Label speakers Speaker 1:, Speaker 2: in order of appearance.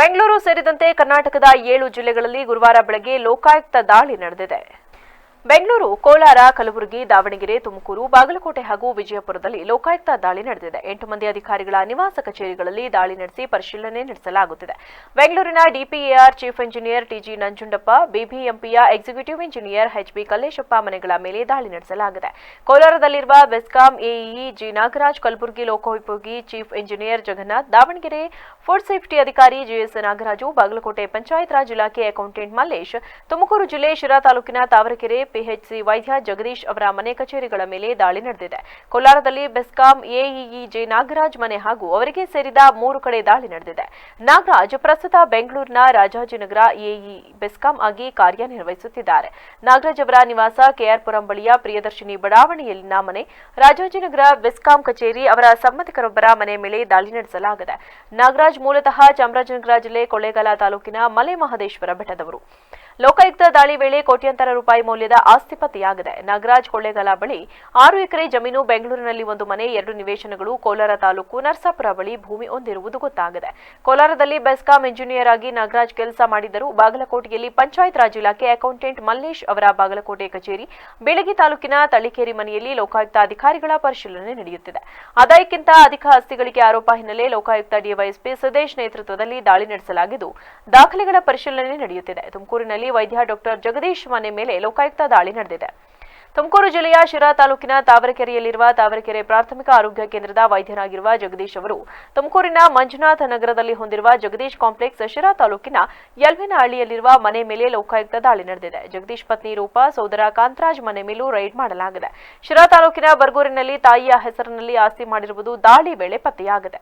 Speaker 1: ಬೆಂಗಳೂರು ಸೇರಿದಂತೆ ಕರ್ನಾಟಕದ ಏಳು ಜಿಲ್ಲೆಗಳಲ್ಲಿ ಗುರುವಾರ ಬೆಳಗ್ಗೆ ಲೋಕಾಯುಕ್ತ ದಾಳಿ ನಡೆದಿದೆ. ಬೆಂಗಳೂರು, ಕೋಲಾರ, ಕಲಬುರಗಿ, ದಾವಣಗೆರೆ, ತುಮಕೂರು, ಬಾಗಲಕೋಟೆ ಹಾಗೂ ವಿಜಯಪುರದಲ್ಲಿ ಲೋಕಾಯುಕ್ತ ದಾಳಿ ನಡೆದಿದೆ. ಎಂಟು ಮಂದಿ ಅಧಿಕಾರಿಗಳ ನಿವಾಸ ಕಚೇರಿಗಳಲ್ಲಿ ದಾಳಿ ನಡೆಸಿ ಪರಿಶೀಲನೆ ನಡೆಸಲಾಗುತ್ತಿದೆ. ಬೆಂಗಳೂರಿನ DPAR chief engineer TG Nanjundappa, ಬಿಬಿಎಂಪಿಯ ಎಕ್ಸಿಕ್ಯೂಟಿವ್ ಇಂಜಿನಿಯರ್ ಎಚ್ಬಿ ಕಲ್ಲೇಶಪ್ಪ ಮನೆಗಳ ಮೇಲೆ ದಾಳಿ ನಡೆಸಲಾಗಿದೆ. ಕೋಲಾರದಲ್ಲಿರುವ ಬೆಸ್ಕಾಂ ಎಇಇ ಜಿ ನಾಗರಾಜ್, ಕಲಬುರಗಿ ಲೋಕೋಪಯೋಗಿ chief engineer Jagannath, Davangere food safety ಅಧಿಕಾರಿ ಜಿಎಸ್ ನಾಗರಾಜು, ಬಾಗಲಕೋಟೆ ಪಂಚಾಯತ್ ರಾಜ್ ಇಲಾಖೆ ಅಕೌಂಟೆಂಟ್ ಮಲ್ಲೇಶ್, ತುಮಕೂರು ಜಿಲ್ಲೆ ಶಿರಾ ತಾಲೂಕಿನ ತಾವರೆಕೆರೆ ಪಿಎಚ್ಸಿ ವೈದ್ಯ ಜಗದೀಶ್ ಅವರ ಮನೆ ಕಚೇರಿಗಳ ಮೇಲೆ ದಾಳಿ ನಡೆದಿದೆ. ಕೋಲಾರದಲ್ಲಿ ಬೆಸ್ಕಾಂ ಎಇಇ ಜೆ ನಾಗರಾಜ್ ಮನೆ ಹಾಗೂ ಅವರಿಗೆ ಸೇರಿದ ಮೂರು ಕಡೆ ದಾಳಿ ನಡೆದಿದೆ. ನಾಗರಾಜ್ ಪ್ರಸ್ತುತ ಬೆಂಗಳೂರಿನ ರಾಜಾಜಿನಗರ ಎಇ ಬೆಸ್ಕಾಂ ಆಗಿ ಕಾರ್ಯನಿರ್ವಹಿಸುತ್ತಿದ್ದಾರೆ. ನಾಗರಾಜ್ ಅವರ ನಿವಾಸ ಕೆಆರ್ಪುರಂ ಬಳಿಯ ಪ್ರಿಯದರ್ಶಿನಿ ಬಡಾವಣೆಯಲ್ಲಿನ ಮನೆ. ರಾಜಾಜಿನಗರ ಬೆಸ್ಕಾಂ ಕಚೇರಿ ಅವರ ಸಂಬಂಧಿಕರೊಬ್ಬರ ಮನೆ ಮೇಲೆ ದಾಳಿ ನಡೆಸಲಾಗಿದೆ. ನಾಗರಾಜ್ ಮೂಲತಃ ಚಾಮರಾಜನಗರ ಜಿಲ್ಲೆ ಕೊಳ್ಳೇಗಾಲ ತಾಲೂಕಿನ ಮಲೆ ಮಹದೇಶ್ವರ ಬೆಟ್ಟದವರು. ಲೋಕಾಯುಕ್ತ ದಾಳಿ ವೇಳೆ ಕೋಟ್ಯಾಂತರ ರೂಪಾಯಿ ಮೌಲ್ಯದ ಆಸ್ತಿ ಪತ್ತೆಯಾಗಿದೆ. ನಾಗರಾಜ್ ಕೊಳ್ಳೇಗಾಲ ಬಳಿ ಆರು ಎಕರೆ ಜಮೀನು ಬೆಂಗಳೂರಿನಲ್ಲಿ ಒಂದು ಮನೆ, ಎರಡು ನಿವೇಶನಗಳು ಕೋಲಾರ ತಾಲೂಕು ನರಸಾಪುರ ಬಳಿ ಭೂಮಿ ಹೊಂದಿರುವುದು ಗೊತ್ತಾಗಿದೆ. ಕೋಲಾರದಲ್ಲಿ ಬೆಸ್ಕಾಂ ಇಂಜಿನಿಯರ್ ಆಗಿ ನಾಗರಾಜ್ ಕೆಲಸ ಮಾಡಿದ್ದರು. ಬಾಗಲಕೋಟೆಯಲ್ಲಿ ಪಂಚಾಯತ್ ರಾಜ್ ಇಲಾಖೆ ಅಕೌಂಟೆಂಟ್ ಮಲ್ಲೇಶ್ ಅವರ ಬಾಗಲಕೋಟೆ ಕಚೇರಿ, ಬೆಳಗಿ ತಾಲೂಕಿನ ತಳಿಕೇರಿ ಮನೆಯಲ್ಲಿ ಲೋಕಾಯುಕ್ತ ಅಧಿಕಾರಿಗಳ ಪರಿಶೀಲನೆ ನಡೆಯುತ್ತಿದೆ. ಆದಾಯಕ್ಕಿಂತ ಅಧಿಕ ಆಸ್ತಿಗಳಿಗೆ ಆರೋಪ ಹಿನ್ನೆಲೆ ಲೋಕಾಯುಕ್ತ ಡಿವೈಎಸ್ಪಿ ಸುದೇಶ್ ನೇತೃತ್ವದಲ್ಲಿ ದಾಳಿ ನಡೆಸಲಾಗಿದ್ದು, ದಾಖಲೆಗಳ ಪರಿಶೀಲನೆ ನಡೆಯುತ್ತಿದೆ. ತುಮಕೂರಿನಲ್ಲಿ ವೈದ್ಯ ಡಾಕ್ಟರ್ ಜಗದೀಶ್ ಮನೆ ಮೇಲೆ ಲೋಕಾಯುಕ್ತ ದಾಳಿ ನಡೆದಿದೆ. ತುಮಕೂರು ಜಿಲ್ಲೆಯ ಶಿರಾ ತಾಲೂಕಿನ ತಾವರೆಕೆರೆಯಲ್ಲಿರುವ ತಾವರೆಕೆರೆ ಪ್ರಾಥಮಿಕ ಆರೋಗ್ಯ ಕೇಂದ್ರದ ವೈದ್ಯರಾಗಿರುವ ಜಗದೀಶ್ ಅವರು ತುಮಕೂರಿನ ಮಂಜುನಾಥ ನಗರದಲ್ಲಿ ಹೊಂದಿರುವ ಜಗದೀಶ್ ಕಾಂಪ್ಲೆಕ್ಸ್ ಶಿರಾ ತಾಲೂಕಿನ ಯಲ್ವಿನಹಳ್ಳಿಯಲ್ಲಿರುವ ಮನೆ ಮೇಲೆ ಲೋಕಾಯುಕ್ತ ದಾಳಿ ನಡೆದಿದೆ. ಜಗದೀಶ್ ಪತ್ನಿ ರೂಪಾ, ಸೋದರ ಕಾಂತರಾಜ್ ಮನೆ ಮೇಲೂ ರೈಡ್ ಮಾಡಲಾಗಿದೆ. ಶಿರಾ ತಾಲೂಕಿನ ಬರ್ಗೂರಿನಲ್ಲಿ ತಾಯಿಯ ಹೆಸರಿನಲ್ಲಿ ಆಸ್ತಿ ಮಾಡಿರುವುದು ದಾಳಿ ವೇಳೆ ಪತ್ತೆಯಾಗಿದೆ.